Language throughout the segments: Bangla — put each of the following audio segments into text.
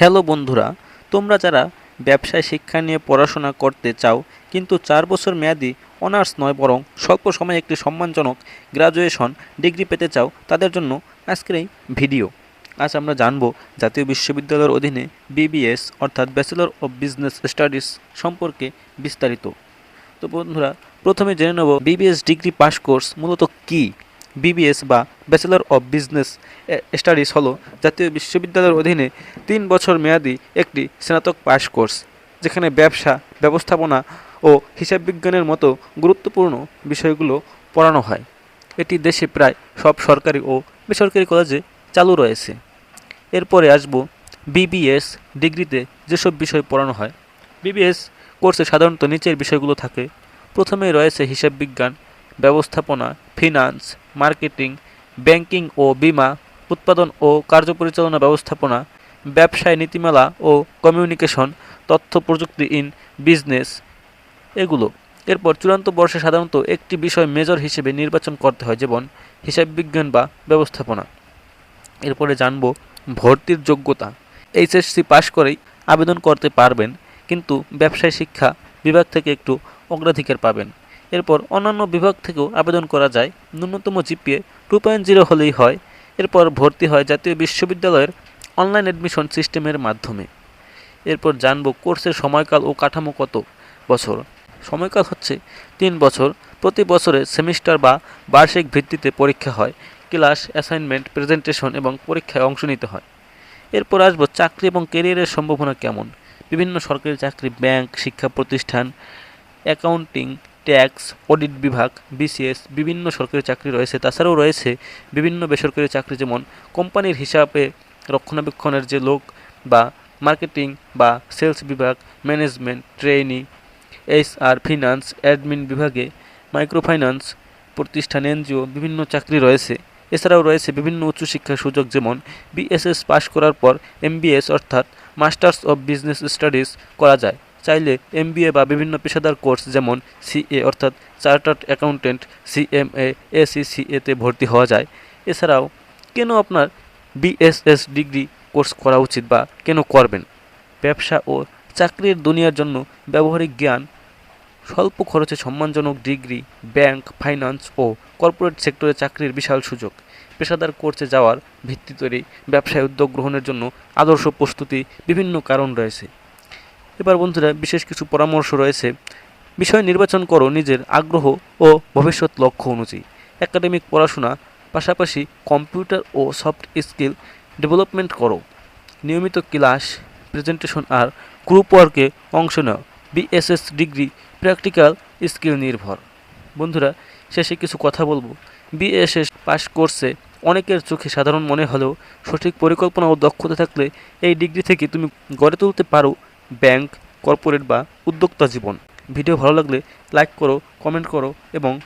হ্যালো বন্ধুরা, তোমরা যারা ব্যবসায় শিক্ষা নিয়ে পড়াশোনা করতে চাও, কিন্তু চার বছর মেয়াদি অনার্স নয়, বরং স্বল্প সময়ে একটি সম্মানজনক গ্র্যাজুয়েশন ডিগ্রি পেতে চাও, তাদের জন্য আজকের এই ভিডিও আজ আমরা জানব জাতীয় বিশ্ববিদ্যালয়ের অধীনে বিবিএস অর্থাৎ ব্যাচেলর অফ বিজনেস স্টাডিজ সম্পর্কে বিস্তারিত। তো বন্ধুরা, প্রথমে জেনে নেব বিবিএস ডিগ্রি পাস কোর্স মূলত কী? বিবিএস বা ব্যাচেলর অফ বিজনেস স্টাডিজ হলো জাতীয় বিশ্ববিদ্যালয়ের অধীনে তিন বছর মেয়াদি একটি স্নাতক পাস কোর্স, যেখানে ব্যবসা, ব্যবস্থাপনা ও হিসাব বিজ্ঞানের মতো গুরুত্বপূর্ণ বিষয়গুলো পড়ানো হয়। এটি দেশে প্রায় সব সরকারি ও বেসরকারি কলেজে চালু রয়েছে। এরপরে আসব বিবিএস ডিগ্রিতে যেসব বিষয় পড়ানো হয়। বিবিএস কোর্সে সাধারণত নিচের বিষয়গুলো থাকে। প্রথমেই রয়েছে হিসাব বিজ্ঞান, ব্যবস্থাপনা ফিনান্স, মার্কেটিং, ব্যাংকিং ও বীমা, উৎপাদন ও কার্যপরিচালনা ব্যবস্থাপনা, ব্যবসায় নীতিমালা ও কমিউনিকেশন, তথ্য প্রযুক্তি ইন বিজনেস এগুলো। এরপর চূড়ান্ত বর্ষে সাধারণত একটি বিষয় মেজর হিসেবে নির্বাচন করতে হয়, যেমন হিসাব বিজ্ঞান বা ব্যবস্থাপনা। এরপরে জানব ভর্তির যোগ্যতা। এইচএসসি পাশ করেই আবেদন করতে পারবেন, কিন্তু ব্যবসায় শিক্ষা বিভাগ থেকে একটু অগ্রাধিকার পাবেন। এরপর অন্যান্য বিভাগ থেকেও আবেদন করা যায়। ন্যূনতম জিপিএ টু পয়েন্ট জিরো হলেই হয়। এরপর ভর্তি হয় জাতীয় বিশ্ববিদ্যালয়ের অনলাইন অ্যাডমিশন সিস্টেমের মাধ্যমে। এরপর জানব কোর্সের সময়কাল ও কাঠামো কত বছর। সময়কাল হচ্ছে তিন বছর। প্রতি বছরে সেমিস্টার বা বার্ষিক ভিত্তিতে পরীক্ষা হয়, ক্লাস, অ্যাসাইনমেন্ট, প্রেজেন্টেশন এবং পরীক্ষায় অংশ নিতে হয়। এরপর আসব চাকরি এবং কেরিয়ারের সম্ভাবনা কেমন? বিভিন্ন সরকারি চাকরি, ব্যাংক, শিক্ষা প্রতিষ্ঠান, অ্যাকাউন্টিং ট্যাক্স, অডিট বিভাগ, বিসিএস, বিভিন্ন সরকারি চাকরি রয়েছে। তাছাড়াও রয়েছে বিভিন্ন বেসরকারি চাকরি যেমন কোম্পানির হিসাবে রক্ষণাবেক্ষণের যে লোক বা মার্কেটিং বা সেলস বিভাগ, management trainee HR, finance, admin বিভাগে মাইক্রোফাইন্যান্স প্রতিষ্ঠান, এনজিও, বিভিন্ন চাকরি রয়েছে। এছাড়াও রয়েছে বিভিন্ন উচ্চশিক্ষার সুযোগ যেমন বিএসএস পাশ করার পর এমবিএস অর্থাৎ মাস্টার্স অফ বিজনেস স্টাডিজ করা যায়। চাইলে এমবিএ বা বিভিন্ন পেশাদার কোর্স যেমন সিএ অর্থাৎ চার্টার্ড অ্যাকাউন্টেন্ট সিএমএ এসিসিএতে ভর্তি হওয়া যায়। এছাড়াও কেন আপনার বিএসএস ডিগ্রি কোর্স করা উচিত বা কেন করবেন? ব্যবসা ও চাকরির দুনিয়ার জন্য ব্যবহারিক জ্ঞান, স্বল্প খরচে সম্মানজনক ডিগ্রি, ব্যাংক, ফাইন্যান্স ও কর্পোরেট সেক্টরে চাকরির বিশাল সুযোগ। পেশাদার কোর্সে যাওয়ার ভিত্তি তৈরি ব্যবসায় উদ্যোগ গ্রহণের জন্য আদর্শ প্রস্তুতি বিভিন্ন কারণ রয়েছে। এবার বন্ধুরা বিশেষ কিছু পরামর্শ রয়েছে। বিষয় নির্বাচন করো নিজের আগ্রহ ও ভবিষ্যৎ লক্ষ্য অনুযায়ী। একাডেমিক পড়াশোনা, পাশাপাশি কম্পিউটার ও সফট স্কিল ডেভেলপমেন্ট করো। নিয়মিত ক্লাস, প্রেজেন্টেশন আর গ্রুপ ওয়ার্কে অংশ নাও। বিএসএস ডিগ্রি, প্র্যাকটিক্যাল স্কিল নির্ভর। বন্ধুরা, শেষে কিছু কথা বলব। বিএসএস পাস কোর্সে অনেকের চোখে সাধারণ মনে হলেও সঠিক পরিকল্পনা ও দক্ষতা থাকলে এই ডিগ্রি থেকে তুমি গড়ে তুলতে পারো ব্যাংক, কর্পোরেট বা উদ্যোক্তা জীবন। ভিডিও ভালো লাগলে লাইক করো, কমেন্ট করো এবং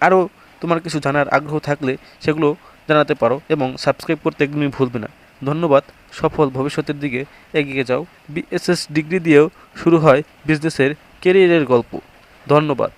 আরও তোমার কিছু জানার আগ্রহ থাকলে সেগুলো জানাতে পারো এবং সাবস্ক্রাইব করতে একদমই ভুলবে না। ধন্যবাদ। সফল ভবিষ্যতের দিকে এগিয়ে যাও। বিএসএস ডিগ্রি দিয়েও শুরু হয় বিজনেসের কেরিয়ারের গল্প। ধন্যবাদ।